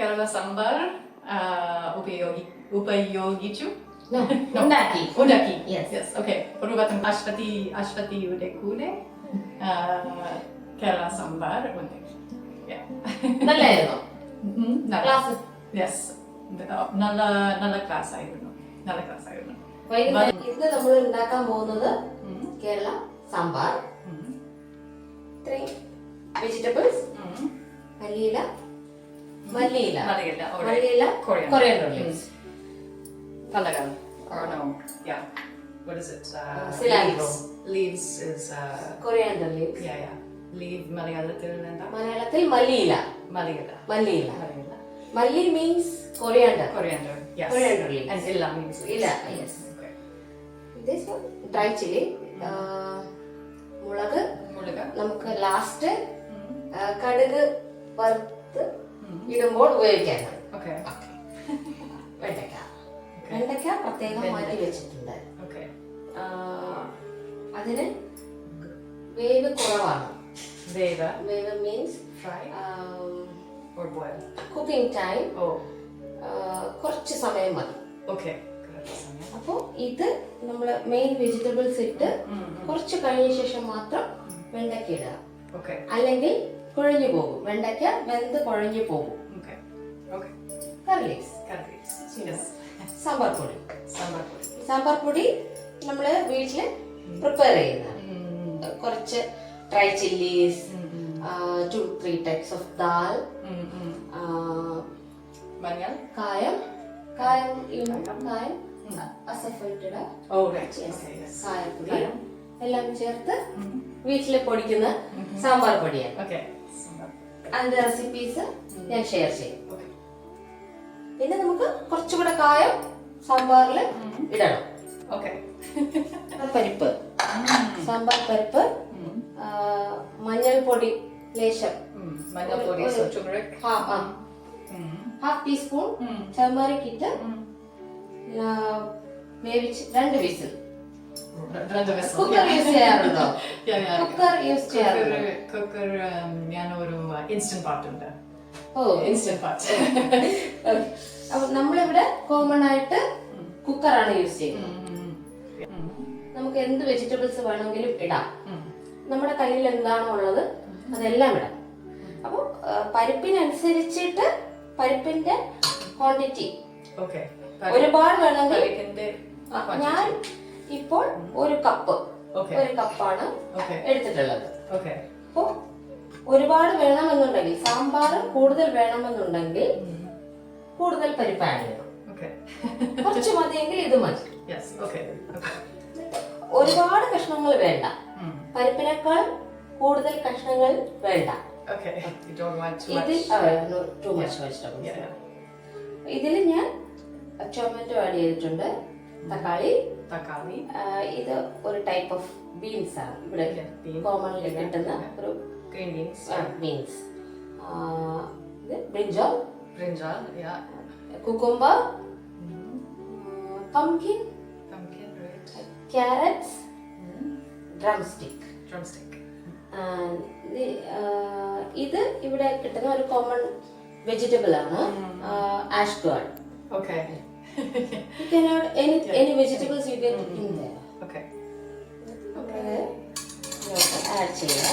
കേരള സാമ്പാർ ഉപയോഗി ഉപയോഗിച്ചു No, ഉണ്ടാക്കി ഉണ്ടാക്കി യെസ് ഓക്കെ ഒരു വട്ടം അശ്വതി അശ്വതിയുടെ കൂടെ കേരള സാമ്പാർ ഉണ്ടാക്കി Yeah. നല്ലായിരുന്നോ ക്ലാസ് യെസ് നല്ല നല്ല ക്ലാസ് ആയിരുന്നു. നല്ല ക്ലാസ് ആയിരുന്നു. ഇന്ന് നമ്മൾ ഉണ്ടാക്കാൻ പോകുന്നത് കേരള സാമ്പാർ. വെജിറ്റബിൾസ് ഉം. മല്ലിയില മല്ലിയില മല്ലിയില Coriander. Mm. Leaves Palagan. Or no. Yeah. What is it? Uh. Leaves. Leaves is. Uh, coriander leaves yeah, yeah. Leave മലയാളത്തിൽ എന്താ മലയാളത്തിൽ മല്ലിയില മലയില മല്ലിയില മലയില മല്ലി means coriander Coriander. Yes. Coriander leaves. And illa means leaves. ഇല്ല yes. This one dry chilli മുളക് മുളക. നമുക്ക് ലാസ്റ്റ് Mm. കടുക് വറുത്ത് Mm. ഇടുമ്പോൾ ഉപയോഗിക്കാനാണ്. വെണ്ടക്ക വെണ്ടയ്ക്ക. പ്രത്യേകം മാറ്റി വെച്ചിട്ടുണ്ട്. അതിന് വേവ് കുറവാണ്. വേവ്? വേവ് മീൻസ് ഫ്രൈ. Cooking time. കുറച്ച് സമയം മതി. ഓക്കെ. അപ്പോൾ ഇത് നമ്മൾ മെയിൻ വെജിറ്റബിൾസ് ഇട്ട്. കുറച്ച് കഴിഞ്ഞ ശേഷം മാത്രം വെണ്ടയ്ക്ക ഇടുക. അല്ലെങ്കിൽ കുഴഞ്ഞു പോകും. വെണ്ടയ്ക്ക വെന്ത് കുഴഞ്ഞു പോകും. കറി ലീവ്സ്. സാമ്പാർ പൊടി. സാമ്പാർ പൊടി. സാമ്പാർ പൊടി നമ്മൾ വീട്ടിൽ പ്രിപ്പയർ ചെയ്യുന്നതാണ്. കുറച്ച് dry chillies. Two three types of dal മഞ്ഞൾ? കായം കായം കായം. yes. കായപ്പൊടി എല്ലാം ചേർത്ത് വീട്ടിൽ വീട്ടിൽ പൊടിക്കുന്ന സാമ്പാർ പൊടിയാണ്. അതിന്റെ റെസിപ്പീസ് ഞാൻ ഷെയർ ചെയ്യും പിന്നെ നമുക്ക് കുറച്ചുകൂടെ കായം സാമ്പാറിൽ ഇടണം ഓക്കെ പരിപ്പ്. സാമ്പാർ പരിപ്പ് മഞ്ഞൾപ്പൊടി ലേശം. മഞ്ഞൾപ്പൊടി. Half teaspoon. ചെമ്മരിക്കിട്ട് Mm. വേവിച്ച് രണ്ട് വിസിൽ. കുക്കർ യൂസ് ചെയ്യാറുണ്ടോ. കുക്കർ യൂസ് ചെയ്യാറുണ്ടോ? കുക്കർ ഞാൻ ഒരു ഇൻസ്റ്റന്റ് പാട്ട് ഉണ്ട്. ഓ. ഇൻസ്റ്റന്റ് പാട്ട് അപ്പൊ നമ്മളിവിടെ കോമൺ ആയിട്ട് കുക്കറാണ് യൂസ് ചെയ്യുന്നത്. നമുക്ക് എന്ത് വെജിറ്റബിൾസ് വേണമെങ്കിലും ഇടാം. നമ്മുടെ കയ്യിൽ എന്താണോ ഉള്ളത് അതെല്ലാം ഇടാം. അപ്പോൾ പരിപ്പിനനുസരിച്ചിട്ട് പരിപ്പിന്റെ ക്വാണ്ടിറ്റി ഓക്കെ ഒരുപാട് വേണമെങ്കിൽ ഞാൻ ഇപ്പോൾ ഒരു കപ്പ്. ഒരു കപ്പാണ് എടുത്തിട്ടുള്ളത്. അപ്പോ ഒരുപാട് വേണമെന്നുണ്ടെങ്കിൽ സാമ്പാർ കൂടുതൽ വേണമെന്നുണ്ടെങ്കിൽ കൂടുതൽ പരിപ്പ് ആഡ് ചെയ്യണം. കുറച്ച് മതിയെങ്കിൽ ഇത് മതി. ഒരുപാട് കഷ്ണങ്ങൾ വേണ്ട. പരിപ്പിനേക്കാൾ കൂടുതൽ കഷ്ണങ്ങൾ വേണ്ട. ഇതിൽ ഞാൻ ടൊമാറ്റോ ആഡ് ചെയ്തിട്ടുണ്ട്. തക്കാളി. തക്കാളി. ഇത് ഒരു ടൈപ്പ് ഓഫ് ബീൻസ് ആണ്. ഇവിടെ കോമൺലി കിട്ടുന്ന ഒരു ഗ്രീൻ ബീൻസ് ബീൻസ് ഇത് brinjal brinjal cucumber pumpkin carrots drumstick drumstick drumstick. ഇത് ഇവിടെ കിട്ടുന്ന ഒരു കോമൺ വെജിറ്റബിൾ ആണ്. Ash gourd okay. You can have any any vegetables you get in there. okay. Okay. okay. ചെയ്യുക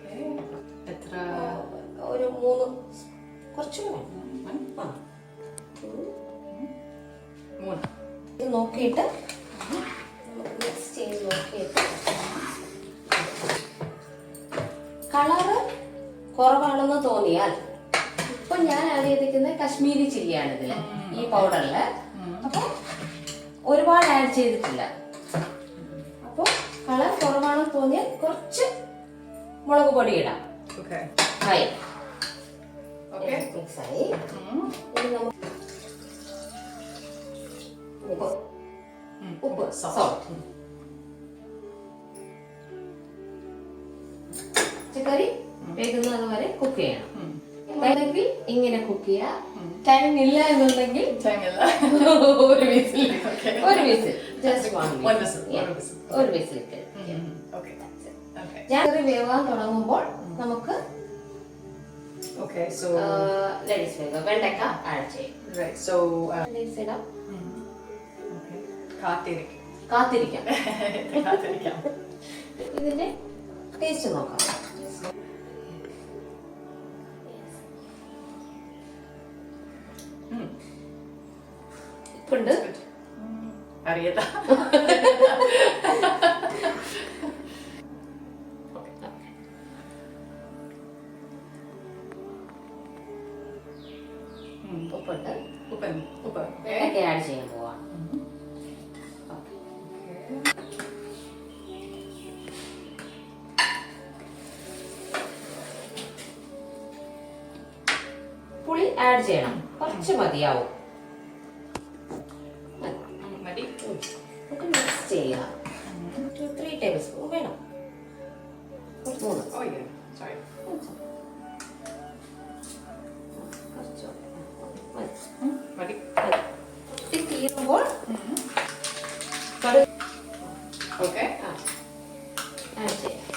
okay. എത്ര? ഒരു മൂന്ന് കുറച്ച്. മൂന്ന്. ഇത് നോക്കിയിട്ട് നമുക്ക് മിക്സ് ചെയ്ത് നോക്കിയിട്ട് കളറ് കുറവാണെന്ന് തോന്നിയാൽ ഞാൻ ആഡ് ചെയ്തിരിക്കുന്നത് കശ്മീരി ചില്ലിയാണ് ഇതിൽ ഈ പൗഡറിൽ അപ്പൊ ഒരുപാട് ആഡ് ചെയ്തിട്ടില്ല. അപ്പൊ കളർ കുറവാണെന്ന് തോന്നിയാൽ കുറച്ച് മുളക് പൊടി ഇടാം. ആയി മിക്സ് ആയി ഉപ്പ്. ഉപ്പ്. പച്ചക്കറി വേകുന്നത് വരെ കുക്ക് ചെയ്യണം. വേണമെങ്കിൽ ഇങ്ങനെ കുക്ക് ചെയ്യാം. ടൈം ഇല്ല എന്നുണ്ടെങ്കിൽ ഒരു വിസിൽ. ഒരു വിസിൽ. ജസ്റ്റ്. ഒരു വിസിൽ ഞാൻ ഒരു വേവാൻ തുടങ്ങുമ്പോൾ നമുക്ക് Okay, so ലേഡീസ് ഫിംഗർ വെണ്ടക്ക ആഡ് ചെയ്യും. Right, so uh, ലേഡീസ് ഇടാം. okay. കാത്തിരിക്കും. കാത്തിരിക്കാം. കാത്തിരിക്കാം. ഇതിന്റെ ടേസ്റ്റ് നോക്കാം. ഇപ്പുണ്ട് അറിയത്ത. ഉപ്പുണ്ട്. ഉപ്പൻ ഉപ്പ. വെണ്ടക്ക ആഡ് ചെയ്യാൻ പോവാം. പുളി ആഡ് ചെയ്യണം. കുറച്ച് മതിയാവും. Oh, yeah, sorry. Ready? Stick the yellow ball. Mm -hmm. Okay. Ah.